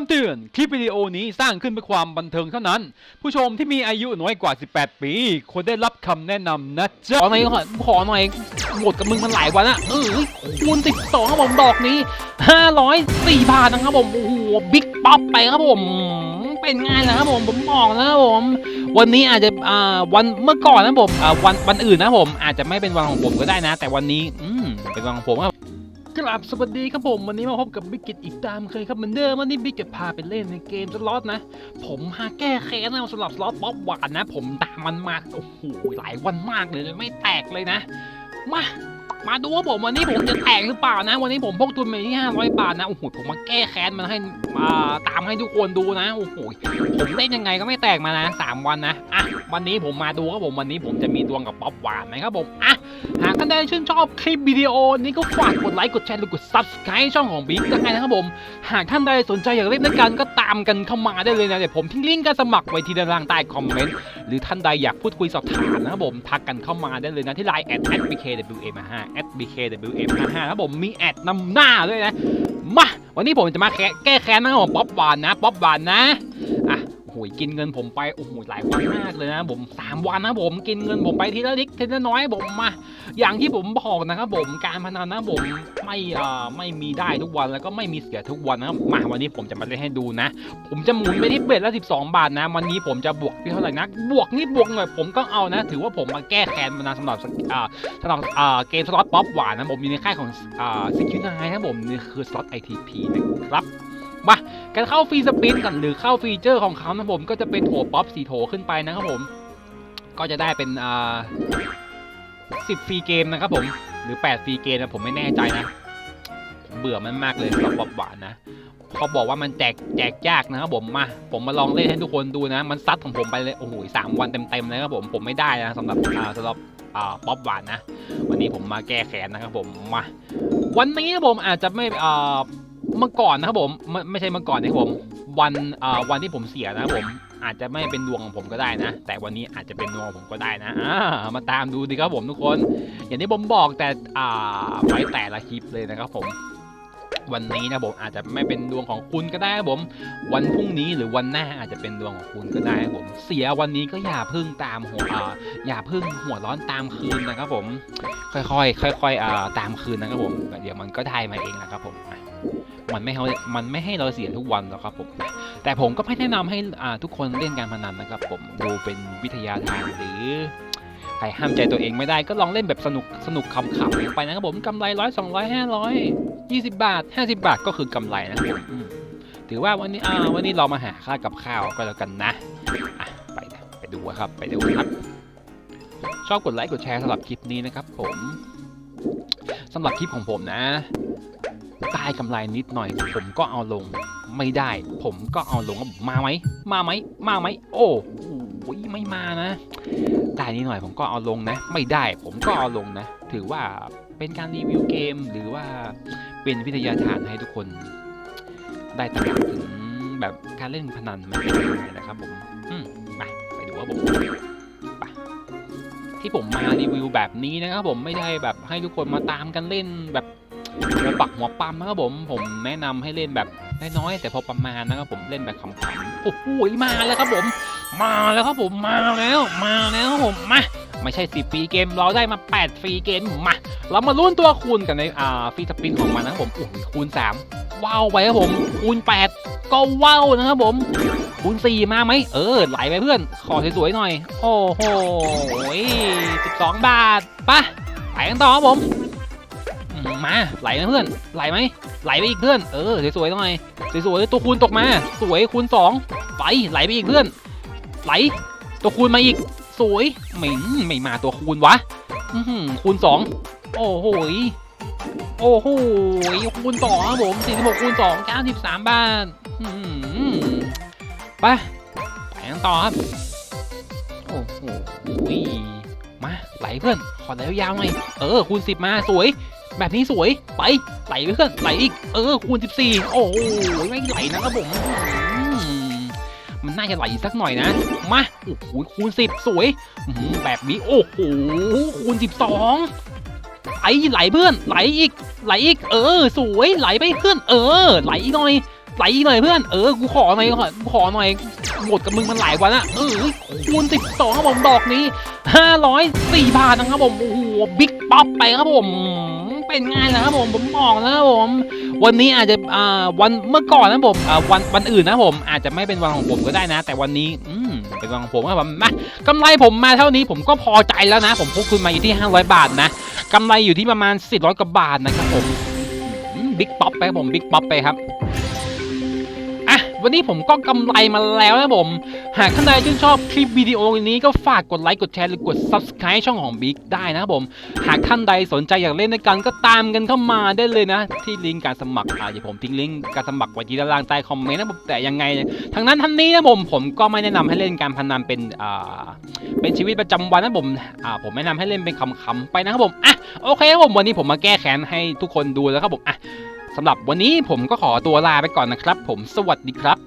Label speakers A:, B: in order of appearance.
A: ำเตือน คลิปวิดีโอนี้สร้างขึ้นเพื่อความบันเทิงเท่านั้น ผู้ชมที่มีอายุน้อยกว่า 18 ปี ควรได้รับคำแนะนำนะจ๊ะ
B: ขอหน่อยขอขอหน่อยหมดกับมึงมันหลายวันอะเออคูณ12ครับผมดอกนี้ 504บาทนะครับผม โอ้โห บิ๊กป๊อปไปครับผม เป็นไงนะครับผม ผมบอกนะครับผม วันนี้อาจจะ อ่า วันเมื่อก่อนนะผม อ่า วัน วันอื่นนะผม อาจจะไม่เป็นวันของผมก็ได้นะ แต่วันนี้ อืม เป็นวันของผมครับ กลับสวัสดีครับผม วันนี้มาพบกับบิ๊กกิตอีกตามเคยครับเหมือนเดิมวันนี้บิ๊กจะพาไปเล่นในเกมสล็อตนะ ผมหาแก้แค้นนะสำหรับสล็อตป๊อปหวานนะ ผมตามมันมาโอ้โหหลายวันมากเลยไม่แตกเลยนะ มามาดูว่าผมวันนี้ผมจะแตกหรือเปล่านะ วันนี้ผมพกทุนมาที่500บาทนะโอ้โหผมมาแก้แค้นมันให้อ่าตามให้ทุกคนดูนะโอ้โหผมเล่นยังไงก็ไม่แตกมานะสามวันนะอะวันนี้ผมมาดูครับผมวันนี้ผมจะมีดวงกับป๊อปหวานนะครับผมอะ หากท่านใดชื่นชอบคลิปวิดีโอนี้ก็ฝากกดไลค์กดแชร์หรือกด subscribe ช่องของบิ๊กได้นะครับผม หากท่านใดสนใจอยากเล่นด้วยกันก็ตามกันเข้ามาได้เลยนะเดี๋ยวผมทิ้งลิงก์การสมัครไว้ที่ด้านล่างใต้คอมเมนต์หรือท่านใดอยากพูดคุยสอบถามนะครับผมทักกันเข้ามาได้เลยนะที่ไลน์ @bkwm5 @bkwm55 นะครับผมมีแอดนำหน้าด้วยนะมาวันนี้ผมจะมาแก้แค้นนะครับผมป๊อปหวานนะป๊อปหวานนะอะโอ้โหกินเงินผมไปโอ้โหหลายวันมากเลยนะผมสามวันนะผมกินเงินผมไปทีละนิดทีละน้อยผมมา อย่างที่ผมบอกนะครับผมการพนันนะผมไม่อ่ไม่มีได้ทุกวันแล้วก็ไม่มีเสียทุกวันนะครับมาวันนี้ผมจะมาเล่นให้ดูนะ ผมจะหมุนไปที่เบ็ดละ 12 บาทนะวันนี้ผมจะบวกที่เท่าไหร่นะบวกนี่บวกหน่อยผมก็เอานะ ถือว่าผมมาแก้แค้นมานานสำหรับอ่าสำหรับอ่าเกมสล็อตป๊อปหวานนะผมอยู่ในค่ายของอ่าซิคิวนายนะผมนี่คือสล็อต ITP นะครับมาการเข้าฟรีสปินกันหรือเข้าฟีเจอร์ของเขานะผมก็จะเป็นโถป๊อปสีโถขึ้นไปนะครับผม ก็จะได้เป็นอ่า สิบฟรีเกมนะครับผม หรือแปดฟรีเกมนะผมไม่แน่ใจนะผมเบื่อมันมากเลยสำหรับป๊อปหวานนะเขาบอกว่ามันแจกแจกยากนะครับผมมา ผมมาลองเล่นให้ทุกคนดูนะ มันซัดของผมไปเลยโอ้โหสามวันเต็มๆเลยครับผมผมไม่ได้นะสำหรับอ่าสำหรับอ่าป๊อปหวานนะ วันนี้ผมมาแก้แค้นนะครับผมมา วันนี้นะผมอาจจะไม่อ่าเมื่อก่อนนะครับผมไม่ไม่ใช่เมื่อก่อนนะครับผมวันอ่าวันที่ผมเสียนะครับผม อาจจะไม่เป็นดวงของผมก็ได้นะ แต่วันนี้อาจจะเป็นดวงของผมก็ได้นะอ่ามาตามดูดีครับผมทุกคน อย่างที่ผมบอกแต่อ่าไว้แต่ละคลิปเลยนะครับผมวันนี้นะผมอาจจะไม่เป็นดวงของคุณก็ได้ครับผม วันพรุ่งนี้หรือวันหน้าอาจจะเป็นดวงของคุณก็ได้ครับผม เสียวันนี้ก็อย่าพึ่งตามหัวออย่าพึ่งหัวร้อนตามคืนนะครับผม ค่อยๆค่อยๆอ่าตามคืนนะครับผมเดี๋ยวมันก็ได้มาเองนะครับผม มันไม่ให้มันไม่ให้เราเสียทุกวันหรอกครับผม แต่ผมก็ไม่แนะนำให้อ่าทุกคนเล่นการพนันนะครับ ผมดูเป็นวิทยาทานหรือใครห้ามใจตัวเองไม่ได้ก็ลองเล่นแบบสนุกสนุกขำๆไปนะครับผมกำไรร้อยสองร้อยห้าร้อยยี่สิบบาทห้าสิบาทก็คือกำไรนะครับถือว่าวันนี้อ่าวันนี้เรามาหาค่ากับข้าวก็แล้วกันนะอะไปไปดูครับไปดูครับ ชอบกดไลค์กดแชร์สำหรับคลิปนี้นะครับ ผมสำหรับคลิปของผมนะ ได้กำไรนิดหน่อย ผมก็เอาลง ไม่ได้ ผมก็เอาลงมาไหมมาไหมมาไหมโอ้โหไม่มานะ ได้นิดหน่อยผมก็เอาลงนะ ไม่ได้ผมก็เอาลงนะ ถือว่าเป็นการรีวิวเกมหรือว่าเป็นวิทยาทานให้ทุกคน ได้ตระหนักถึงแบบการเล่นพนันมันเป็นยังไงนะครับผมอืมไปไปดูว่าผมไปที่ผมมารีวิวแบบนี้นะครับผมไม่ได้แบบให้ทุกคนมาตามกันเล่นแบบ หัวปักหัวปั๊มนะครับผม ผมแนะนำให้เล่นแบบน้อยๆแต่พอประมาณนะครับผมเล่นแบบขำๆโอ้โหมาแล้วครับผม มาแล้วครับผมมาแล้ว มาแล้วครับผมมาไม่ใช่ 10 ฟรีเกม เราได้มา 8 ฟรีเกมมา เรามาลุ้นตัวคูณกันในอ่าฟรีสปินของมันนะครับผมโอ้คูณ 3 ว้าวไปครับผม คูณ 8 ก็ว้าวนะครับผม คูณ 4 มาไหม เออ ไหลไปเพื่อน ขอสวยๆหน่อย โอ้โห12 บาทปะไปกันต่อครับผม มา ไหลไหมเพื่อน ไหลไหม ไหลไปอีกเพื่อน เออ สวยๆหน่อย สวยๆ ตัวคูณตกมา สวยคูณ2ไป ไหลไปอีกเพื่อน ไหล ตัวคูณมาอีก สวย ไม่ไม่มาตัวคูณวะอื้อหือคูณสอง โอ้โหยโอ้โหยคูณสองครับผมสี่สิบหกคูณสองเก้าสิบสามบาทอื้อหือไป ไปกันต่อครับ โอ้โหย ไหลเพื่อน ขอไหลยาวๆหน่อย เออ คูณสิบมา สวย แบบนี้สวย ไป ไหลไปเพื่อน ไหลอีก เออ คูณสิบสี่โอ้โหไม่ไหลนะครับผม มันน่าจะไหลสักหน่อยนะ มา โอ้โห คูณสิบสวย แบบนี้ โอ้โห คูณสิบสองไหลไหลเพื่อน ไหลอีก ไหลอีก เออ สวย ไหลไปเพื่อน เออ ไหลหน่อย ไหลหน่อยเพื่อน เออ กูขอหน่อย ขอหน่อยหมดกับมึงมันหลายวันอะเออคูณ12ครับผมดอกนี้ 504บาทนะครับผม โอ้โห บิ๊กป๊อปไปครับผม เป็นไงล่ะครับผม ผมบอกนะครับผม วันนี้อาจจะอ่าวันเมื่อก่อนนะผมอ่าวันวันอื่นนะผม อาจจะไม่เป็นวันของผมก็ได้นะ แต่วันนี้ อืมเป็นวันของผมครับผมมากำไรผมมาเท่านี้ผมก็พอใจแล้วนะ ผมพกคุณมาอยู่ที่ 500 บาทนะกำไรอยู่ที่ประมาณ400กว่าบาทนะครับผมบิ๊กป๊อปไปครับผม บิ๊กป๊อปไปครับ วันนี้ผมก็กำไรมาแล้วนะผม หากท่านใดชื่นชอบคลิปวิดีโอนี้ก็ฝากกดไลค์กดแชร์หรือกด Subscribe ช่องของบิ๊กได้นะครับผม หากท่านใดสนใจอยากเล่นด้วยกันก็ตามกันเข้ามาได้เลยนะ ที่ลิงก์การสมัครอ่าเดี๋ยวผมทิ้งลิงก์การสมัครไว้ที่ด้านล่างใต้คอมเมนต์นะผมแต่ยังไงทั้งนั้นทั้งนี้นะผมผมก็ไม่แนะนำให้เล่นการพนันเป็นอ่าเป็นชีวิตประจำวันนะผมอ่าผมแนะนำให้เล่นเป็นคำๆไปนะครับผมอะโอเคครับผมวันนี้ผมมาแก้แค้นให้ทุกคนดูแล้วครับผมอะ สำหรับวันนี้ผมก็ขอตัวลาไปก่อนนะครับ ผมสวัสดีครับ